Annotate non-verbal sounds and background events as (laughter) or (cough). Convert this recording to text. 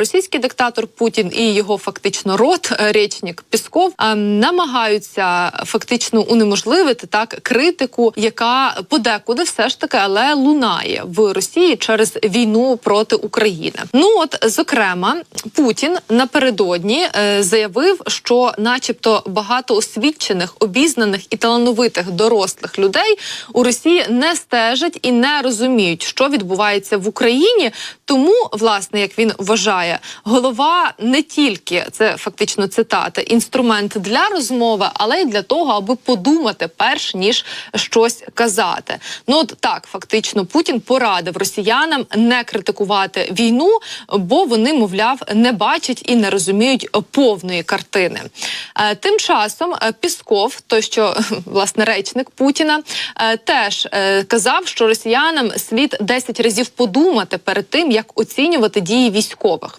Російський диктатор Путін і його фактично рот, е, речник Пісков, е, намагаються фактично унеможливити так критику, яка подекуди все ж таки але лунає в Росії через війну проти України. Ну от зокрема, Путін напередодні е, заявив, що, начебто, багато освічених, обізнаних і талановитих дорослих людей у Росії не стежать і не розуміють, що відбувається в Україні. Тому, власне, як він вважає, голова не тільки це фактично цитата, інструмент для розмови, але й для того, аби подумати перш ніж щось казати. Ну от так, фактично, Путін порадив росіянам не критикувати війну, бо вони, мовляв, не бачать і не розуміють повної картини. Е, Тим часом е, Пісков, той що (laughs) власне речник Путіна, е, теж казав, що росіянам слід 10 разів подумати перед тим, як оцінювати дії військових.